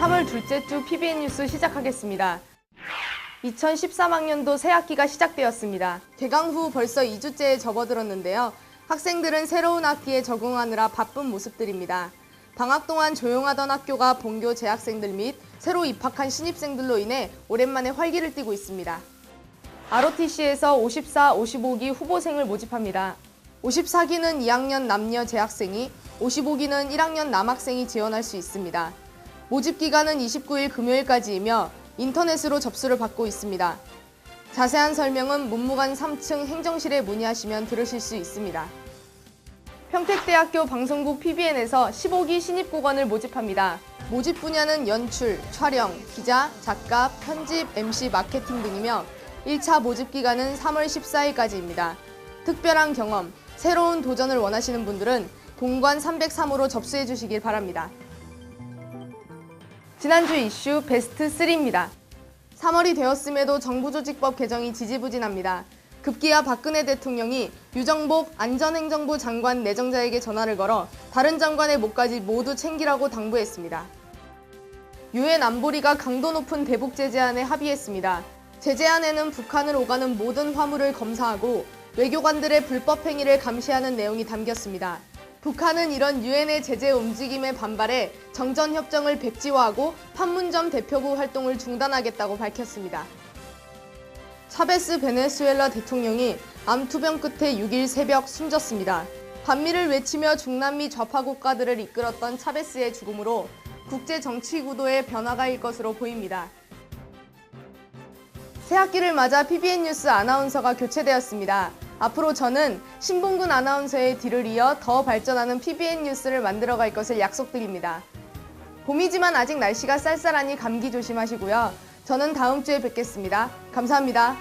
3월 둘째 주 PBN 뉴스 시작하겠습니다. 2013학년도 새 학기가 시작되었습니다. 개강 후 벌써 2주째에 접어들었는데요. 학생들은 새로운 학기에 적응하느라 바쁜 모습들입니다. 방학 동안 조용하던 학교가 본교 재학생들 및 새로 입학한 신입생들로 인해 오랜만에 활기를 띠고 있습니다. ROTC에서 54, 55기 후보생을 모집합니다. 54기는 2학년 남녀 재학생이, 55기는 1학년 남학생이 지원할 수 있습니다. 모집 기간은 29일 금요일까지이며 인터넷으로 접수를 받고 있습니다. 자세한 설명은 문무관 3층 행정실에 문의하시면 들으실 수 있습니다. 평택대학교 방송국 PBN에서 15기 신입국원을 모집합니다. 모집 분야는 연출, 촬영, 기자, 작가, 편집, MC, 마케팅 등이며 1차 모집 기간은 3월 14일까지입니다. 특별한 경험, 새로운 도전을 원하시는 분들은 공관 303호로 접수해 주시길 바랍니다. 지난주 이슈 베스트 3입니다. 3월이 되었음에도 정부조직법 개정이 지지부진합니다. 급기야 박근혜 대통령이 유정복 안전행정부 장관 내정자에게 전화를 걸어 다른 장관의 목까지 모두 챙기라고 당부했습니다. 유엔 안보리가 강도 높은 대북 제재안에 합의했습니다. 제재안에는 북한을 오가는 모든 화물을 검사하고 외교관들의 불법 행위를 감시하는 내용이 담겼습니다. 북한은 이런 유엔의 제재 움직임에 반발해 정전협정을 백지화하고 판문점 대표부 활동을 중단하겠다고 밝혔습니다. 차베스 베네수엘라 대통령이 암투병 끝에 6일 새벽 숨졌습니다. 반미를 외치며 중남미 좌파 국가들을 이끌었던 차베스의 죽음으로 국제 정치 구도의 변화가 일 것으로 보입니다. 새 학기를 맞아 PBN 뉴스 아나운서가 교체되었습니다. 앞으로 저는 신봉근 아나운서의 뒤를 이어 더 발전하는 PBN 뉴스를 만들어 갈 것을 약속드립니다. 봄이지만 아직 날씨가 쌀쌀하니 감기 조심하시고요. 저는 다음 주에 뵙겠습니다. 감사합니다.